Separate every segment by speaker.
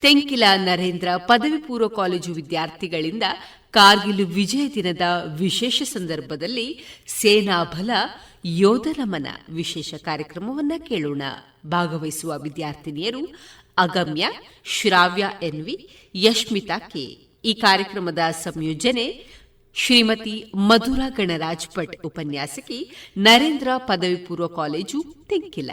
Speaker 1: ತೆಂಕಿಲ ನರೇಂದ್ರ ಪದವಿ ಪೂರ್ವ ಕಾಲೇಜು ವಿದ್ಯಾರ್ಥಿಗಳಿಂದ ಕಾರ್ಗಿಲ್ ವಿಜಯ ದಿನದ ವಿಶೇಷ ಸಂದರ್ಭದಲ್ಲಿ ಸೇನಾ ಬಲ ವಿಶೇಷ ಕಾರ್ಯಕ್ರಮವನ್ನ ಕೇಳೋಣ. ಭಾಗವಹಿಸುವ ವಿದ್ಯಾರ್ಥಿನಿಯರು Agamya, Shravya N V, Yashmita K. ಈ ಕಾರ್ಯಕ್ರಮದ ಸಂಯೋಜನೆ ಶ್ರೀಮತಿ ಮಧುರಾ ಗಣರಾಜ್ ಭಟ್ ಉಪನ್ಯಾಸಕಿ ನರೇಂದ್ರ ಪದವಿ ಪೂರ್ವ ಕಾಲೇಜು ತೆಂಕಿಲ.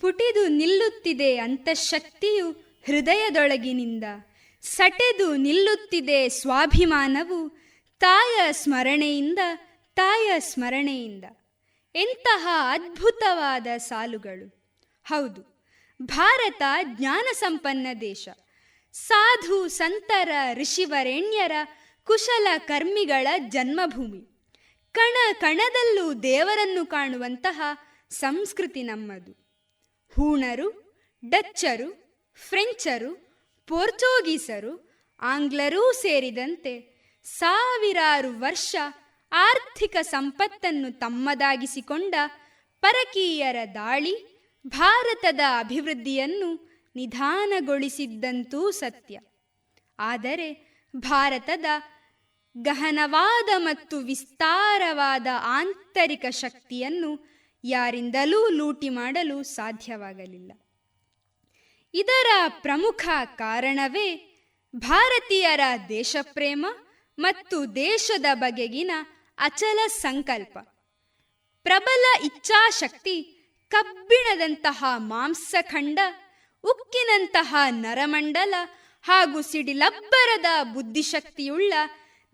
Speaker 2: ಪುಟಿದು ನಿಲ್ಲುತ್ತಿದೆ ಅಂತಃಶಕ್ತಿಯು ಹೃದಯದೊಳಗಿನಿಂದ. ಸಟೆದು ನಿಲ್ಲುತ್ತಿದೆ ಸ್ವಾಭಿಮಾನವು ತಾಯ ಸ್ಮರಣೆಯಿಂದ ತಾಯ ಸ್ಮರಣೆಯಿಂದ. ಎಂತಹ ಅದ್ಭುತವಾದ ಸಾಲುಗಳು. ಹೌದು, ಭಾರತ ಜ್ಞಾನ ಸಂಪನ್ನ ದೇಶ. ಸಾಧು ಸಂತರ ಋಷಿವರೆಣ್ಯರ ಕುಶಲ ಕರ್ಮಿಗಳ ಜನ್ಮಭೂಮಿ. ಕಣ ಕಣದಲ್ಲೂ ದೇವರನ್ನು ಕಾಣುವಂತಹ ಸಂಸ್ಕೃತಿ ನಮ್ಮದು. ಹೂಣರು, ಡಚ್ಚರು, ಫ್ರೆಂಚರು, ಪೋರ್ಚುಗೀಸರು, ಆಂಗ್ಲರೂ ಸೇರಿದಂತೆ ಸಾವಿರಾರು ವರ್ಷ ಆರ್ಥಿಕ ಸಂಪತ್ತನ್ನು ತಮ್ಮದಾಗಿಸಿಕೊಂಡ ಪರಕೀಯರ ದಾಳಿ ಭಾರತದ ಅಭಿವೃದ್ಧಿಯನ್ನು ನಿಧಾನಗೊಳಿಸಿದ್ದಂತೂ ಸತ್ಯ. ಆದರೆ ಭಾರತದ ಗಹನವಾದ ಮತ್ತು ವಿಸ್ತಾರವಾದ ಆಂತರಿಕ ಶಕ್ತಿಯನ್ನು ಯಾರಿಂದಲೂ ಲೂಟಿ ಮಾಡಲು ಸಾಧ್ಯವಾಗಲಿಲ್ಲ. ಇದರ ಪ್ರಮುಖ ಕಾರಣವೇ ಭಾರತೀಯರ ದೇಶಪ್ರೇಮ ಮತ್ತು ದೇಶದ ಬಗೆಗಿನ ಅಚಲ ಸಂಕಲ್ಪ. ಪ್ರಬಲ ಇಚ್ಛಾಶಕ್ತಿ, ಕಬ್ಬಿಣದಂತಹ ಮಾಂಸಖಂಡ, ಉಕ್ಕಿನಂತಹ ನರಮಂಡಲ ಹಾಗೂ ಸಿಡಿಲಬ್ಬರದ ಬುದ್ಧಿಶಕ್ತಿಯುಳ್ಳ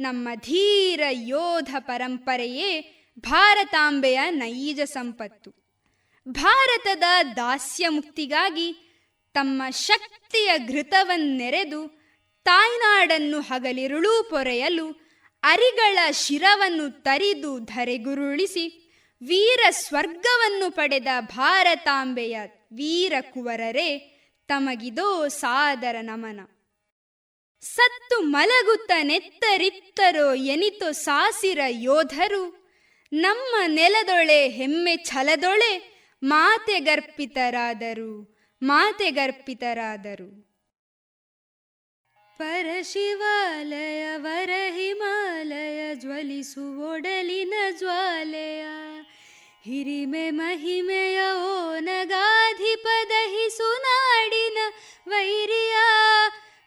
Speaker 2: ನಮ್ಮ ಧೀರ ಯೋಧ ಪರಂಪರೆಯೇ ಭಾರತಾಂಬೆಯ ನೈಜ ಸಂಪತ್ತು. ಭಾರತದ ದಾಸ್ಯ ಮುಕ್ತಿಗಾಗಿ ತಮ್ಮ ಶಕ್ತಿಯ ಘೃತವನ್ನೆರೆದು ತಾಯ್ನಾಡನ್ನು ಹಗಲಿರುಳು ಪೊರೆಯಲು ಅರಿಗಳ ಶಿರವನ್ನು ತರಿದು ಧರೆಗುರುಳಿಸಿ ವೀರ ಸ್ವರ್ಗವನ್ನು ಪಡೆದ ಭಾರತಾಂಬೆಯ ವೀರ ಕುವರರೇ, ತಮಗಿದೋ ಸಾದರ ನಮನ. ಸತ್ತು ಮಲಗುತ್ತ ನೆತ್ತರಿತ್ತರೋ ಎನಿತೋ ಸಾಸಿರ ಯೋಧರು ನಮ್ಮ ನೆಲದೊಳೆ ಹೆಮ್ಮೆ ಛಲದೊಳೆ ಮಾತೆಗರ್ಪಿತರಾದರು ಮಾತೆಗರ್ಪಿತರಾದರು ಪರಶಿವಾಲಯ ಹಿಮಾಲಯ ಜ್ವಲಿಸುವೊಡಲಿನ ಜ್ವಾಲೆಯ, ಹಿರಿಮೆ ಮಹಿಮೆಯ ಓ ನಗಾಧಿಪದಹಿಸು ನಾಡಿನ ವೈರಿಯ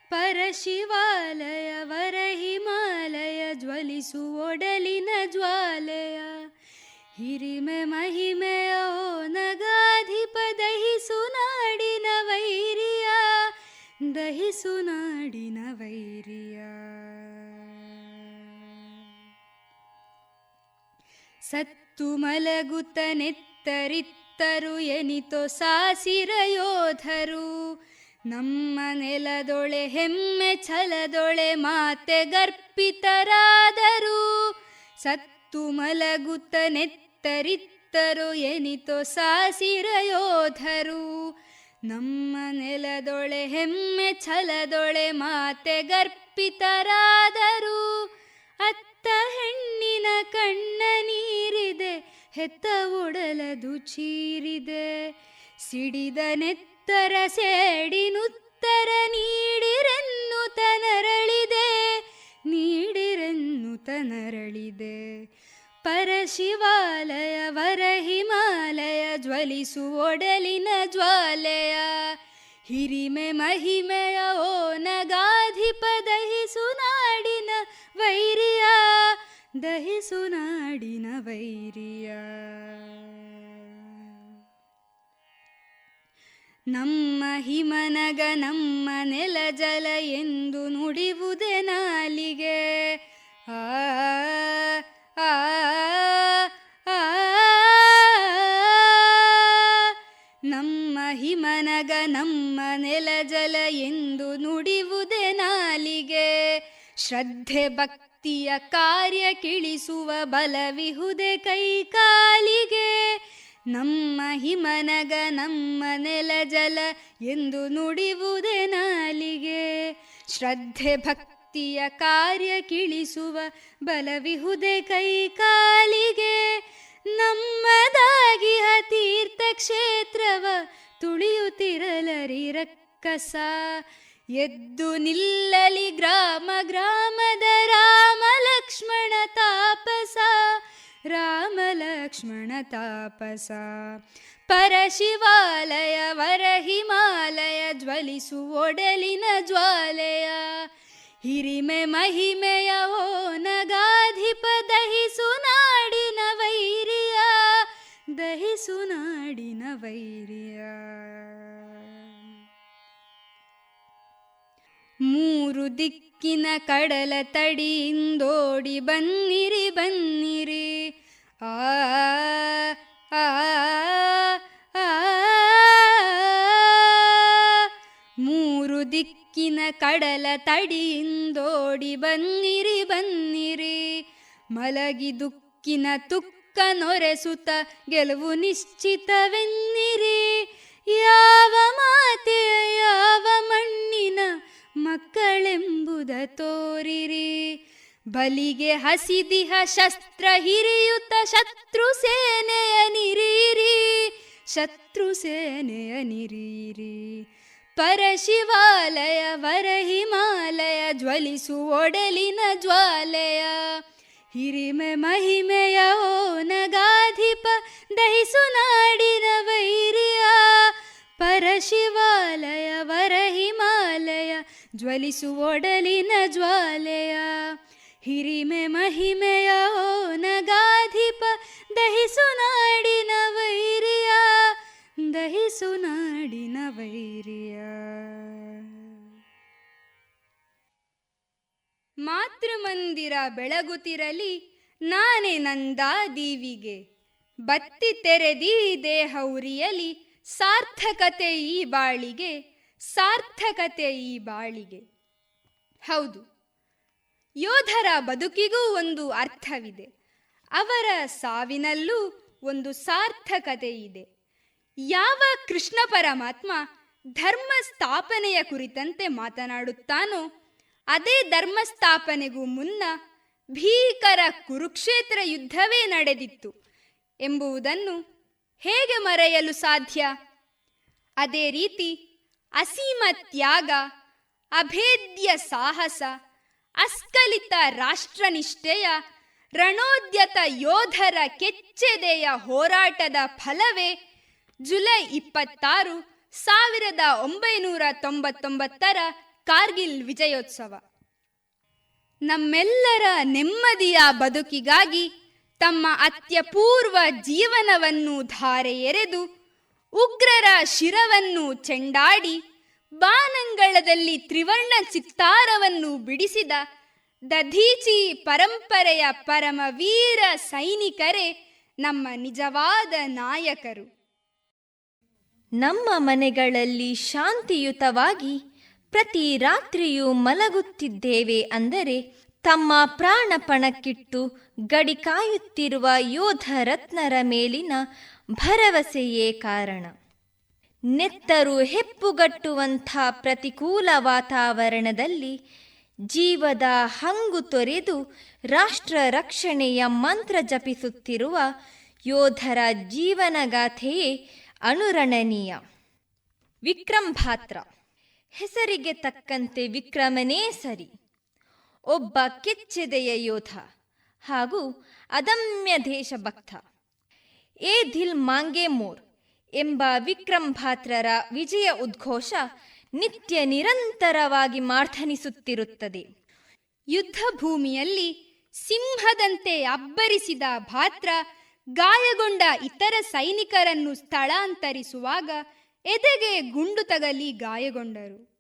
Speaker 2: ಪರಶಿವಾಲಯ ವರ ಹಿಮಾಲಯ ಜ್ವಲಿಸುವೊಡಲಿನ ಜ್ವಾಲೆಯ. ಹಿರಿಮೆ ಮಹಿಮೆಯ ಓ ನಗಾಧಿಪ ದಹಿಸು ನಾಡಿನ ವೈರಿಯ. ದಹಿಸು ನಾಡಿನ ವೈರಿಯ. ಸತ್ತು ಮಲಗುತ್ತ ನೆತ್ತರಿತ್ತರು ಎನಿತೋ ಸಾಸಿರ ಯೋಧರು. ನಮ್ಮ ನೆಲದೊಳೆ ಹೆಮ್ಮೆ ಛಲದೊಳೆ ಮಾತೆ ಗರ್ಪಿತರಾದರು ಸತ್ತು ಮಲಗುತ್ತ ನೆತ್ತರಿತ್ತರು ಎನಿತೋ ಸಾಸಿರ ಯೋಧರು. ನಮ್ಮ ನೆಲದೊಳೆ ಹೆಮ್ಮೆ ಛಲದೊಳೆ ಮಾತೆ ಗರ್ಪಿತರಾದರು. ಅತ್ತ ಹೆಣ್ಣಿನ ಕಣ್ಣ ನೀರಿದೆ, ಹೆತ್ತ ಒಡಲದು ಚೀರಿದೆ. ಸಿಡಿದ ನೆತ್ತರ ಸೇಡಿನುತ್ತರ ನೀಡಿರೆನ್ನು ತನರಳಿದೆ. ನೀಡಿರೆನ್ನು ತನರಳಿದೆ. ಪರಶಿವಾಲಯ ಜ್ವಲಿಸು ಒಡಲಿನ ಜ್ವಾಲೆಯ. ಹಿರಿಮೆ ಮಹಿಮೆಯ ಓ ನಗಾಧಿಪ ದಹಿಸು ನಾಡಿನ ವೈರಿಯ. ದಹಿಸು ನಾಡಿನ ವೈರಿಯ. ನಮ್ಮ ಹಿಮನಗ ನಮ್ಮ ನೆಲ ಜಲ ಎಂದು ನುಡಿವುದೇ ನಾಲಿಗೆ ಆ ನಮ್ಮ ಹಿಮನಗ ನಮ್ಮ ನೆಲ ಜಲ ಎಂದು ನುಡಿವುದೇ ನಾಲಿಗೆ ಶ್ರದ್ಧೆ ಭಕ್ತಿಯ ಕಾರ್ಯ ಕಿಳಿಸುವ ಬಲವಿಹುದೆ ಕೈ ಕಾಲಿಗೆ ನಮ್ಮ ಹಿಮನಗ ನಮ್ಮ ನೆಲ ಜಲ ಎಂದು ನುಡಿವುದೇ ನಾಲಿಗೆ. ಶ್ರದ್ಧೆ ಭಕ್ತಿಯ ಕಾರ್ಯ ಕಿಳಿಸುವ ಬಲವಿಹುದೆ ಕೈ ಕಾಲಿಗೆ. ನಮ್ಮದಾಗಿ ತೀರ್ಥ ಕ್ಷೇತ್ರವ ತುಳಿಯುತ್ತಿರಲರಿ ರಕ್ಕ ರಕ್ಕಸ. ಎದ್ದು ನಿಲ್ಲಲಿ ಗ್ರಾಮ ಗ್ರಾಮದ ರಾಮ ಲಕ್ಷ್ಮಣ ತಾಪಸ. ರಾಮ ಲಕ್ಷ್ಮಣ ತಾಪಸ. ಪರಶಿವಾಲಯ ವರ ಹಿಮಾಲಯ ಜ್ವಲಿಸು ಒಡಲಿನ ಜ್ವಾಲೆಯ. ಹಿರಿಮೆ ಮಹಿಮೆಯ ಓ ನಗಾಧಿಪ ದಹಿಸು ನಾಡಿನ ವೈರಿಯ. ದಹಿಸು ನಾಡಿನ ವೈರಿಯ. ಮೂರು ದಿಕ್ಕಿನ ಕಡಲ ತಡಿಯಿಂದೋಡಿ ಬನ್ನಿರಿ ಬನ್ನಿರಿ. ಮೂರು ದಿಕ್ಕಿನ ಕಡಲ ತಡಿಯಿಂದೋಡಿ ಬನ್ನಿರಿ ಬನ್ನಿರಿ ಮಲಗಿ ದುಕ್ಕಿನ ತುಕ್ಕ ನೊರೆಸುತ್ತ ಗೆಲುವು ನಿಶ್ಚಿತವೆನ್ನಿರಿ ಯಾವ ಮಾತೆಯ ಯಾವ ಮಣ್ಣಿನ ಮಕ್ಕಳೆಂಬುದ ತೋರಿರಿ ಬಲಿಗೆ ಹಸಿದಿಹ ಶಸ್ತ್ರ ಹಿರಿಯುತ ಶತ್ರು ಸೇನೆಯ ನಿರೀರಿ, ಶತ್ರು ಸೇನೆಯ ನಿರೀರಿ. ಪರಶಿವಾಲಯ ವರ ಹಿಮಾಲಯ ಜ್ವಲಿಸು ಒಡಲಿನ ಜ್ವಾಲೆಯ. ಹಿರಿಮೆ ಮಹಿಮೆಯ ಓ ನಗಾಧಿಪ ದಹಿಸು ನಾಡಿನ ವೈರಿಯ. ಪರಶಿವಾಲಯ ವರ ಹಿಮಾಲಯ ಜ್ವಲಿಸು ಒಡಲಿನ ಜ್ವಾಲೆಯ. ಹಿರಿಮೆ ಮಹಿಮೆಯ ನಗಾಧಿಪ ದಹಿಸು ನಾಡಿನ ವೈರಿಯ, ದಹಿಸು ನಾಡಿನ ವೈರಿಯ. ಮಾತೃಮಂದಿರ ಬೆಳಗುತ್ತಿರಲಿ, ನಾನೇ ನಂದಾದೀವಿಗೆ ಬತ್ತಿ ತೆರೆದಿ ದೇಹ ಉರಿಯಲಿ, ಸಾರ್ಥಕತೆ ಈ ಬಾಳಿಗೆ, ಸಾರ್ಥಕತೆ ಈ ಬಾಳಿಗೆ. ಹೌದು. ಯೋಧರ ಬದುಕಿಗೂ ಒಂದು ಅರ್ಥವಿದೆ. ಅವರ ಸಾವಿನಲ್ಲೂ ಒಂದು ಸಾರ್ಥಕತೆ ಇದೆ ಯಾವ ಕೃಷ್ಣ ಪರಮಾತ್ಮ ಧರ್ಮ ಸ್ಥಾಪನೆಯ ಕುರಿತಂತೆ ಮಾತನಾಡುತ್ತಾನೋ, ಅದೇ ಧರ್ಮ ಸ್ಥಾಪನೆಗೂ ಮುನ್ನ ಭೀಕರ ಕುರುಕ್ಷೇತ್ರ ಯುದ್ಧವೇ ನಡೆದಿತ್ತು ಎಂಬುವುದನ್ನು ಹೇಗೆ ಮರೆಯಲು ಸಾಧ್ಯ? ಅದೇ ರೀತಿ ಅಸೀಮ ತ್ಯಾಗ, ಅಭೇದ್ಯ ಸಾಹಸ ಅಸ್ಖಲಿತ ರಾಷ್ಟ್ರನಿಷ್ಠೆಯ, ರಣೋದ್ಯತ ಯೋಧರ ಕೆಚ್ಚೆದೆಯ ಹೋರಾಟದ ಫಲವೇ ಜುಲೈ ಇಪ್ಪತ್ತಾರು, ಸಾವಿರದ ಒಂಬೈನೂರ ತೊಂಬತ್ತೊಂಬತ್ತರ ಕಾರ್ಗಿಲ್ ವಿಜಯೋತ್ಸವ. ನಮ್ಮೆಲ್ಲರ ನೆಮ್ಮದಿಯ ಬದುಕಿಗಾಗಿ ತಮ್ಮ ಅತ್ಯಪೂರ್ವ ಜೀವನವನ್ನು ಧಾರೆ ಎರೆದು ಉಗ್ರರ ಶಿರವನ್ನು ಚೆಂಡಾಡಿ ಬಾನಂಗಳದಲ್ಲಿ ತ್ರಿವರ್ಣ ಚಿತ್ತಾರವನ್ನು ಬಿಡಿಸಿದ ದಧೀಚಿ ಪರಂಪರೆಯ ಪರಮವೀರ ಸೈನಿಕರೇ ನಮ್ಮ ನಿಜವಾದ ನಾಯಕರು.
Speaker 3: ನಮ್ಮ ಮನೆಗಳಲ್ಲಿ ಶಾಂತಿಯುತವಾಗಿ ಪ್ರತಿ ರಾತ್ರಿಯೂ ಮಲಗುತ್ತಿದ್ದೇವೆ ಅಂದರೆ ತಮ್ಮ ಪ್ರಾಣಪಣಕ್ಕಿಟ್ಟು ಗಡಿ ಕಾಯುತ್ತಿರುವ ಯೋಧ ರತ್ನರ ಮೇಲಿನ ಭರವಸೆಯೇ ಕಾರಣ. ನೆತ್ತರು ಹೆಪ್ಪುಗಟ್ಟುವಂಥ ಪ್ರತಿಕೂಲ ವಾತಾವರಣದಲ್ಲಿ ಜೀವದ ಹಂಗು ತೊರೆದು ರಾಷ್ಟ್ರ ರಕ್ಷಣೆಯ ಮಂತ್ರ ಜಪಿಸುತ್ತಿರುವ ಯೋಧರ ಜೀವನಗಾಥೆಯೇ ಅನುರಣನೀಯ. ವಿಕ್ರಮ್ ಭಾತ್ರ. ಹೆಸರಿಗೆ ತಕ್ಕಂತೆ ವಿಕ್ರಮನೇ ಸರಿ. ಒಬ್ಬ ಕೆಚ್ಚೆದೆಯ ಯೋಧ ಹಾಗೂ ಅದಮ್ಯ ದೇಶಭಕ್ತ. A Dil ಮಾಂಗೆ more. ಎಂಬ ವಿಕ್ರಮ್ ಭಾತ್ರರ ವಿಜಯ ಉದ್ಘೋಷ ನಿತ್ಯ ನಿರಂತರವಾಗಿ ಮಾರ್ಥನಿಸುತ್ತಿರುತ್ತದೆ
Speaker 2: ಯುದ್ಧ ಭೂಮಿಯಲ್ಲಿ ಸಿಂಹದಂತೆ ಅಬ್ಬರಿಸಿದ ಭಾತ್ರ ಗಾಯಗೊಂಡ ಇತರ ಸೈನಿಕರನ್ನು ಸ್ಥಳಾಂತರಿಸುವಾಗ ಎದೆಗೆ ಗುಂಡು ತಗಲಿ ಗಾಯಗೊಂಡರು.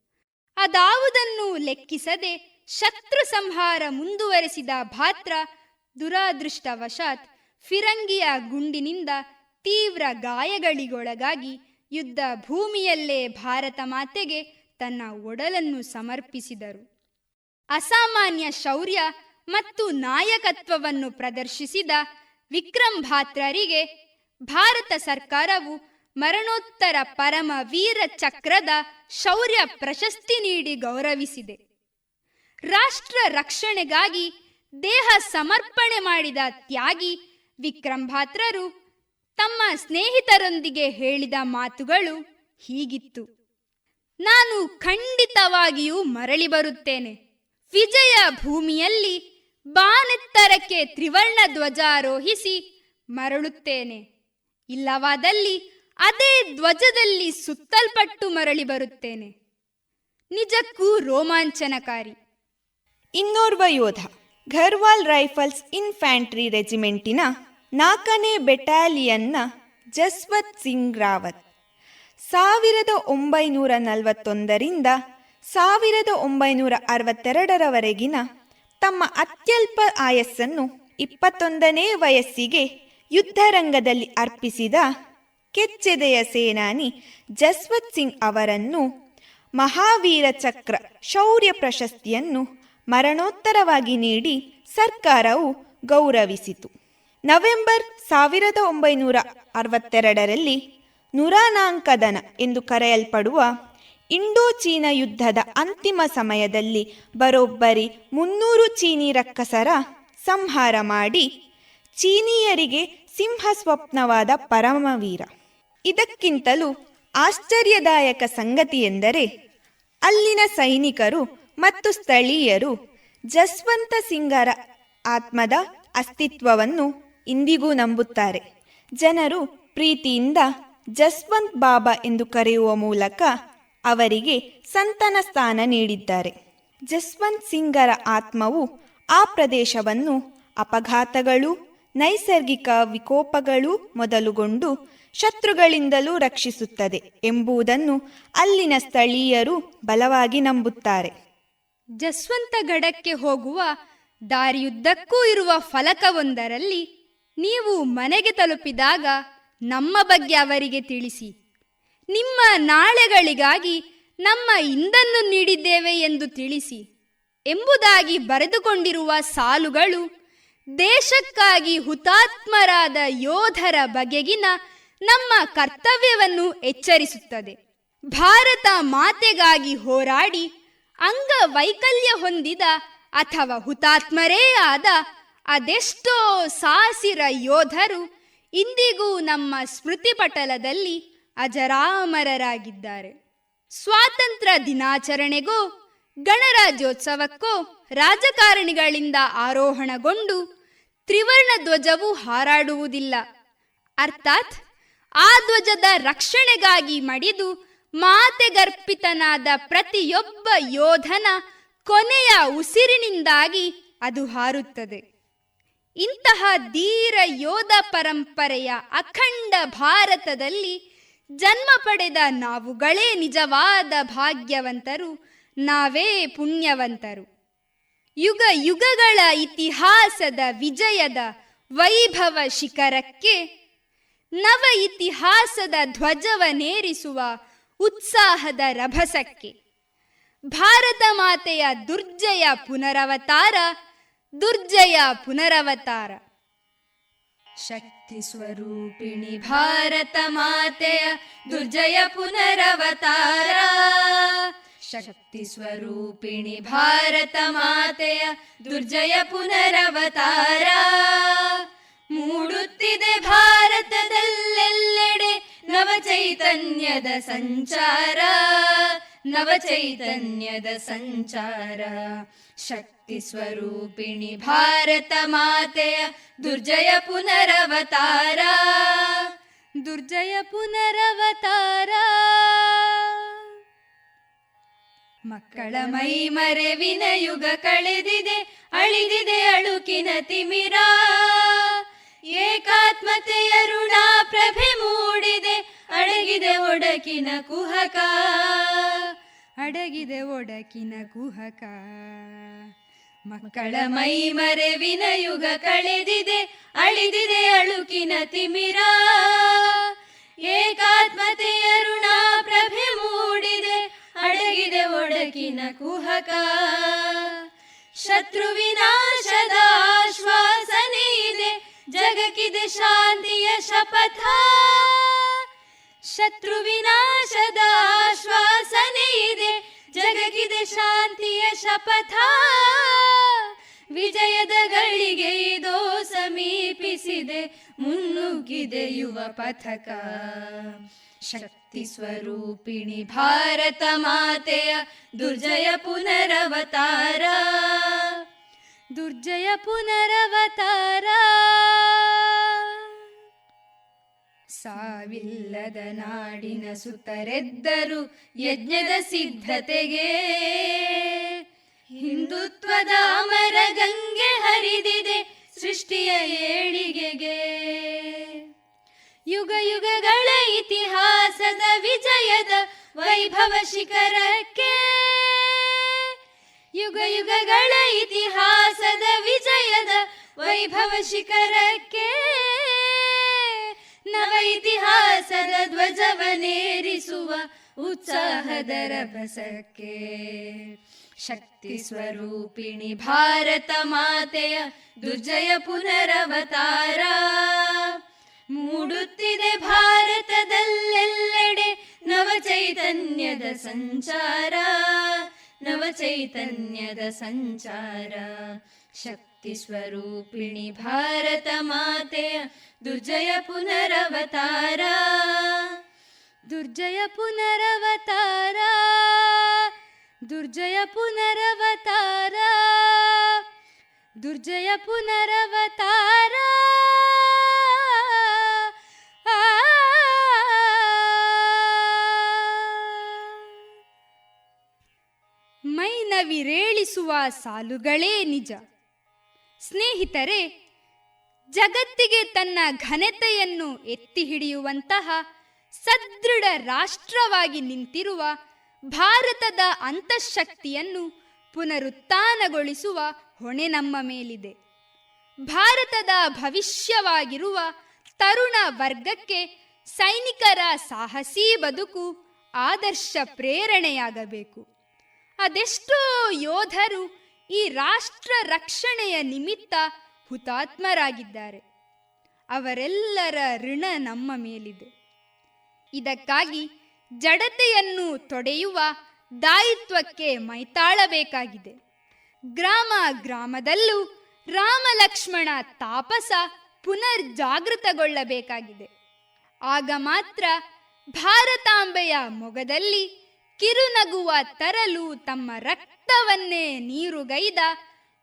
Speaker 2: ಅದಾವುದನ್ನು ಲೆಕ್ಕಿಸದೆ ಶತ್ರು ಸಂಹಾರ ಮುಂದುವರೆಸಿದ ಭಾತ್ರ ದುರಾದೃಷ್ಟವಶಾತ್ ಫಿರಂಗಿಯ ಗುಂಡಿನಿಂದ ತೀವ್ರ ಗಾಯಗಳಿಗೊಳಗಾಗಿ ಯುದ್ಧ ಭೂಮಿಯಲ್ಲೇ ಭಾರತ ಮಾತೆಗೆ ತನ್ನ ಒಡಲನ್ನು ಸಮರ್ಪಿಸಿದರು. ಅಸಾಮಾನ್ಯ ಶೌರ್ಯ ಮತ್ತು ನಾಯಕತ್ವವನ್ನು ಪ್ರದರ್ಶಿಸಿದ ವಿಕ್ರಮ್ ಭಾತ್ರರಿಗೆ ಭಾರತ ಸರ್ಕಾರವು ಮರಣೋತ್ತರ ಪರಮ ವೀರ ಚಕ್ರದ ಶೌರ್ಯ ಪ್ರಶಸ್ತಿ ನೀಡಿ ಗೌರವಿಸಿದೆ. ರಾಷ್ಟ್ರ ರಕ್ಷಣೆಗಾಗಿ ದೇಹ ಸಮರ್ಪಣೆ ಮಾಡಿದ ತ್ಯಾಗಿ ವಿಕ್ರಮ್ ಭಾತ್ರರು ತಮ್ಮ ಸ್ನೇಹಿತರೊಂದಿಗೆ ಹೇಳಿದ ಮಾತುಗಳು ಹೀಗಿತ್ತು. ನಾನು ಖಂಡಿತವಾಗಿಯೂ ಮರಳಿ ಬರುತ್ತೇನೆ. ವಿಜಯ ಭೂಮಿಯಲ್ಲಿ ಬಾನೆತ್ತರಕ್ಕೆ ತ್ರಿವರ್ಣ ಧ್ವಜಾರೋಹಿಸಿ ಮರಳುತ್ತೇನೆ. ಇಲ್ಲವಾದಲ್ಲಿ ಅದೇ ಧ್ವಜದಲ್ಲಿ ಸುತ್ತಲ್ಪಟ್ಟು ಮರಳಿ ಬರುತ್ತೇನೆ. ನಿಜಕ್ಕೂ ರೋಮಾಂಚನಕಾರಿ.
Speaker 4: ಇನ್ನೋರ್ವ ಯೋಧ ಘರ್ವಾಲ್ ರೈಫಲ್ಸ್ ಇನ್ಫ್ಯಾಂಟ್ರಿ ರೆಜಿಮೆಂಟಿನ ನಾಲ್ಕನೇ ಬೆಟಾಲಿಯನ್ನ ಜಸ್ವತ್ ಸಿಂಗ್ ರಾವತ್. ಸಾವಿರದ ಒಂಬೈನೂರ ನಲವತ್ತೊಂದರಿಂದ ಸಾವಿರದ ಒಂಬೈನೂರ ಅರವತ್ತೆರಡರವರೆಗಿನ ತಮ್ಮ ಅತ್ಯಲ್ಪ ಆಯಸ್ಸನ್ನು ಇಪ್ಪತ್ತೊಂದನೇ ವಯಸ್ಸಿಗೆ ಯುದ್ಧರಂಗದಲ್ಲಿ ಅರ್ಪಿಸಿದ ಕೆಚ್ಚೆದೆಯ ಸೇನಾನಿ ಜಸ್ವತ್ ಸಿಂಗ್ ಅವರನ್ನು ಮಹಾವೀರ ಚಕ್ರ ಶೌರ್ಯ ಪ್ರಶಸ್ತಿಯನ್ನು ಮರಣೋತ್ತರವಾಗಿ ನೀಡಿ ಸರ್ಕಾರವು ಗೌರವಿಸಿತು. ನವೆಂಬರ್ ಸಾವಿರದ ಒಂಬೈನೂರ ಅರವತ್ತೆರಡರಲ್ಲಿ ನುರಾನಾಂಕದನ ಎಂದು ಕರೆಯಲ್ಪಡುವ ಇಂಡೋ ಚೀನಾ ಯುದ್ಧದ ಅಂತಿಮ ಸಮಯದಲ್ಲಿ ಬರೋಬ್ಬರಿ ಮುನ್ನೂರು ಚೀನಿ ರಕ್ಕಸರ ಸಂಹಾರ ಮಾಡಿ ಚೀನೀಯರಿಗೆ ಸಿಂಹ ಸ್ವಪ್ನವಾದ ಪರಮವೀರ. ಇದಕ್ಕಿಂತಲೂ ಆಶ್ಚರ್ಯದಾಯಕ ಸಂಗತಿ ಎಂದರೆ ಅಲ್ಲಿನ ಸೈನಿಕರು ಮತ್ತು ಸ್ಥಳೀಯರು ಜಸ್ವಂತ ಸಿಂಗರ ಆತ್ಮದ ಅಸ್ತಿತ್ವವನ್ನು ಇಂದಿಗೂ ನಂಬುತ್ತಾರೆ. ಜನರು ಪ್ರೀತಿಯಿಂದ ಜಸ್ವಂತ್ ಬಾಬಾ ಎಂದು ಕರೆಯುವ ಮೂಲಕ ಅವರಿಗೆ ಸಂತನ ಸ್ಥಾನ ನೀಡಿದ್ದಾರೆ. ಜಸ್ವಂತ್ ಸಿಂಗರ ಆತ್ಮವು ಆ ಪ್ರದೇಶವನ್ನು ಅಪಘಾತಗಳು, ನೈಸರ್ಗಿಕ ವಿಕೋಪಗಳು ಮೊದಲುಗೊಂಡು ಶತ್ರುಗಳಿಂದಲೂ ರಕ್ಷಿಸುತ್ತದೆ ಎಂಬುದನ್ನು ಅಲ್ಲಿನ ಸ್ಥಳೀಯರು ಬಲವಾಗಿ ನಂಬುತ್ತಾರೆ.
Speaker 2: ಜಸ್ವಂತಗಡಕ್ಕೆ ಹೋಗುವ ದಾರಿಯುದ್ದಕ್ಕೂ ಇರುವ ಫಲಕವೊಂದರಲ್ಲಿ ನೀವು ಮನೆಗೆ ತಲುಪಿದಾಗ ನಮ್ಮ ಬಗ್ಗೆ ಅವರಿಗೆ ತಿಳಿಸಿ. ನಿಮ್ಮ ನಾಳೆಗಳಿಗಾಗಿ ನಮ್ಮ ಇಂದನ್ನು ನೀಡಿದ್ದೇವೆ ಎಂದು ತಿಳಿಸಿ. ಎಂಬುದಾಗಿ ಬರೆದುಕೊಂಡಿರುವ ಸಾಲುಗಳು ದೇಶಕ್ಕಾಗಿ ಹುತಾತ್ಮರಾದ ಯೋಧರ ಬಗೆಗಿನ ನಮ್ಮ ಕರ್ತವ್ಯವನ್ನು ಎಚ್ಚರಿಸುತ್ತದೆ. ಭಾರತ ಮಾತೆಗಾಗಿ ಹೋರಾಡಿ ಅಂಗವೈಕಲ್ಯ ಹೊಂದಿದ ಅಥವಾ ಹುತಾತ್ಮರೇ ಆದ ಅದೆಷ್ಟೋ ಸಾಸಿರ ಯೋಧರು ಇಂದಿಗೂ ನಮ್ಮ ಸ್ಮೃತಿ ಪಟಲದಲ್ಲಿ ಅಜರಾಮರರಾಗಿದ್ದಾರೆ. ಸ್ವಾತಂತ್ರ್ಯ ದಿನಾಚರಣೆಗೂ, ಗಣರಾಜ್ಯೋತ್ಸವಕ್ಕೂ, ರಾಜಕಾರಣಿಗಳಿಂದ ಆರೋಹಣಗೊಂಡು ತ್ರಿವರ್ಣ ಧ್ವಜವು ಹಾರಾಡುವುದಿಲ್ಲ. ಅರ್ಥಾತ್ ಆ ಧ್ವಜದ ರಕ್ಷಣೆಗಾಗಿ ಮಡಿದು ಮಾತೆಗರ್ಪಿತನಾದ ಪ್ರತಿಯೊಬ್ಬ ಯೋಧನ ಕೊನೆಯ ಉಸಿರಿನಿಂದಾಗಿ ಅದು ಹಾರುತ್ತದೆ. ಇಂತಹ ಧೀರ ಯೋಧ ಪರಂಪರೆಯ ಅಖಂಡ ಭಾರತದಲ್ಲಿ ಜನ್ಮ ಪಡೆದ ನಾವುಗಳೇ ನಿಜವಾದ ಭಾಗ್ಯವಂತರು, ನಾವೇ ಪುಣ್ಯವಂತರು. ಯುಗ ಯುಗಗಳ ಇತಿಹಾಸದ ವಿಜಯದ ವೈಭವ ಶಿಖರಕ್ಕೆ ನವ ಇತಿಹಾಸದ ಧ್ವಜವನೇರಿಸುವ ಉತ್ಸಾಹದ ರಭಸಕ್ಕೆ. ಭಾರತ ಮಾತೆಯ ದುರ್ಜಯ ಪುನರವತಾರ ದುರ್ಜಯ ಪುನರವತಾರ. ಶಕ್ತಿ ಸ್ವರೂಪಿಣಿ ಭಾರತ ಮಾತೆಯ ದುರ್ಜಯ ಪುನರವತಾರ. ಶಕ್ತಿ ಸ್ವರೂಪಿಣಿ ಭಾರತ ಮಾತೆಯ ದುರ್ಜಯ ಪುನರವತಾರ. ಮೂಡುತ್ತಿದೆ ಭಾರತದಲ್ಲೆಲ್ಲೆಡೆ ನವ ಚೈತನ್ಯದ ಸಂಚಾರ. ನವ ಚೈತನ್ಯದ ಸಂಚಾರ. ಶಕ್ತಿ ಸ್ವರೂಪಿಣಿ ಭಾರತ ಮಾತೆಯ ದುರ್ಜಯ ಪುನರವತಾರ. ದುರ್ಜಯ ಪುನರವತಾರ. ಮಕ್ಕಳ ಮೈ ಮರೆವಿನ ಯುಗ ಕಳೆದಿದೆ, ಅಳಿದಿದೆ ಅಳುಕಿನ ತಿಮಿರ. ಏಕಾತ್ಮತೆಯ ಋಣ ಪ್ರಭೆ ಮೂಡಿದೆ ಅಡಗಿದೆ ಒಡಕಿನ ಕುಹಕ. ಅಡಗಿದೆ ಒಡಕಿನ ಕುಹಕ ಮಕ್ಕಳ ಮೈ ಮರೆವಿನ ಯುಗ ಕಳೆದಿದೆ ಅಳಿದಿದೆ ಅಳುಕಿನ ತಿಮಿರ. ಏಕಾತ್ಮತೆಯ ಋಣ ಪ್ರಭೆ ಮೂಡಿದೆ ಅಡಗಿದೆ ಒಡಕಿನ ಕುಹಕ ಶತ್ರು ವಿನಾಶದ ಆಶ್ವಾಸನೆ ಇದೆ ಜಗಕ್ಕಿದೆ ಶಾಂತಿಯ ಶಪಥ. ಶತ್ರು ವಿನಾಶದ ಆಶ್ವಾಸನೆ ಇದೆ. ಶಾಂತಿಯ ಶಪಥ. ವಿಜಯದ ಗಳಿಗೆ ಇದೋ ಸಮೀಪಿಸಿದೆ. ಮುನ್ನುಗ್ಗಿದೆ ಯುವ ಪಥಕ. ಶಕ್ತಿ ಸ್ವರೂಪಿಣಿ ಭಾರತ ಮಾತೆಯ ದುರ್ಜಯ ಪುನರವತಾರ. ದುರ್ಜಯ ಪುನರವತಾರ. ಸಾವಿಲ್ಲದ ನಾಡಿನ ಸುತ್ತರೆದ್ದರು ಯಜ್ಞದ ಸಿದ್ಧತೆಗೆ. ಹಿಂದುತ್ವದ ಅಮರ ಗಂಗೆ ಹರಿದಿದೆ ಸೃಷ್ಟಿಯ ಏಳಿಗೆಗೆ. ಯುಗ ಯುಗಗಳ ಇತಿಹಾಸದ ವಿಜಯದ ವೈಭವ ಶಿಖರಕ್ಕೆ. ಯುಗ ಯುಗಗಳ ಇತಿಹಾಸದ ವಿಜಯದ ವೈಭವ ಶಿಖರಕ್ಕೆ. ನವ ಇತಿಹಾಸದ ಧ್ವಜವನೇರಿಸುವ ಉತ್ಸಾಹದ ರಭಸಕ್ಕೆ ಶಕ್ತಿ ಸ್ವರೂಪಿಣಿ ಭಾರತ ಮಾತೆಯ ದುರ್ಜಯ ಪುನರವತಾರ. ಮೂಡುತ್ತಿದೆ ಭಾರತದಲ್ಲೆಲ್ಲೆಡೆ ನವ ಚೈತನ್ಯದ ಸಂಚಾರ. ನವ ಚೈತನ್ಯದ ಸಂಚಾರ. ಶಕ್ತಿ ಸ್ವರೂಪಿಣಿ ಭಾರತ ಮಾತೆಯ ದುರ್ಜಯ ಪುನರವತಾರ. ದುರ್ಜಯ ಪುನರವತಾರ. ದುರ್ಜಯ ಪುನರವತಾರ. ದುರ್ಜಯ ಪುನರವತಾರ. ಮೈನವಿರೇಳಿಸುವ ಸಾಲುಗಳೇ ನಿಜ. ಸ್ನೇಹಿತರೆ, ಜಗತ್ತಿಗೆ ತನ್ನ ಘನತೆಯನ್ನು ಎತ್ತಿ ಹಿಡಿಯುವಂತಹ ಸದೃಢ ರಾಷ್ಟ್ರವಾಗಿ ನಿಂತಿರುವ ಭಾರತದ ಅಂತಃಶಕ್ತಿಯನ್ನು ಪುನರುತ್ಥಾನಗೊಳಿಸುವ ಹೊಣೆ ನಮ್ಮ ಮೇಲಿದೆ. ಭಾರತದ ಭವಿಷ್ಯವಾಗಿರುವ ತರುಣ ವರ್ಗಕ್ಕೆ ಸೈನಿಕರ ಸಾಹಸೀ ಬದುಕು ಆದರ್ಶ ಪ್ರೇರಣೆಯಾಗಬೇಕು. ಅದೆಷ್ಟೋ ಯೋಧರು ಈ ರಾಷ್ಟ್ರ ರಕ್ಷಣೆಯ ನಿಮಿತ್ತ ಹುತಾತ್ಮರಾಗಿದ್ದಾರೆ. ಅವರೆಲ್ಲರ ಋಣ ನಮ್ಮ ಮೇಲಿದೆ. ಇದಕ್ಕಾಗಿ ಜಡತೆಯನ್ನು ತೊಡೆಯುವ ದಾಯಿತ್ವಕ್ಕೆ ಮೈತಾಳಬೇಕಾಗಿದೆ. ಗ್ರಾಮ ಗ್ರಾಮದಲ್ಲೂ ರಾಮಲಕ್ಷ್ಮಣ ತಾಪಸ ಪುನರ್ ಜಾಗೃತಗೊಳ್ಳಬೇಕಾಗಿದೆ ಆಗ ಮಾತ್ರ ಭಾರತಾಂಬೆಯ ಮೊಗದಲ್ಲಿ ಕಿರುನಗುವ ತರಲು ತಮ್ಮ ರಕ್ತವನ್ನೇ ನೀರುಗೈದ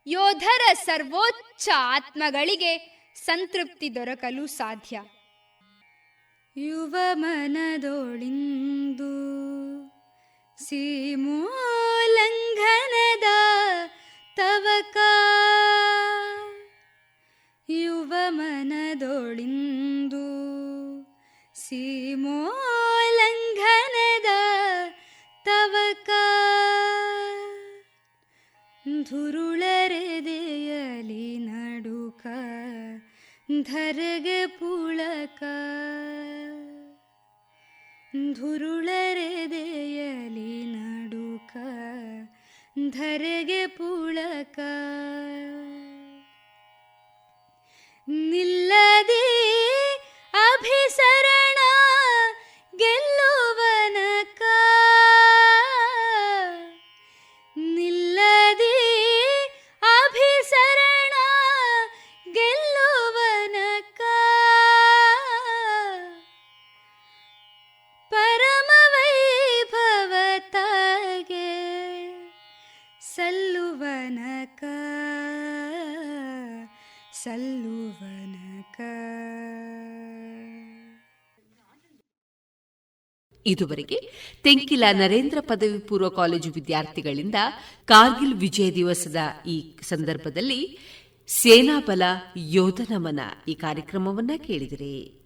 Speaker 2: ಯೋಧರ ಸರ್ವೋಚ್ಚ ಆತ್ಮಗಳಿಗೆ ಸಂತೃಪ್ತಿ ದೊರಕಲು ಸಾಧ್ಯ. ಯುವ ಮನದೋಳಿಂದು ಸೀಮೋಲ್ಲಂಘನದ ತವಕ. ಯುವ ಮನದೋಳಿಂದು ಸೀಮೋಲ್ಲಂಘನದ ಧುರುಳರೆದೆಯಲಿ ನಡುಕ ಧರೆಗೆ ಪುಳಕ. ಧುರುಳರೆದೆಯಲಿ ನಡುಕ ಧರೆಗೆ
Speaker 1: ಇದುವರೆಗೆ ತೆಂಕಿಲ ನರೇಂದ್ರ ಪದವಿ ಪೂರ್ವ ಕಾಲೇಜು ವಿದ್ಯಾರ್ಥಿಗಳಿಂದ ಕಾರ್ಗಿಲ್ ವಿಜಯ ದಿವಸದ ಈ ಸಂದರ್ಭದಲ್ಲಿ ಸೇನಾಬಲ ಯೋಧನಮನ ಈ ಕಾರ್ಯಕ್ರಮವನ್ನ ಕೇಳಿದಿರಿ.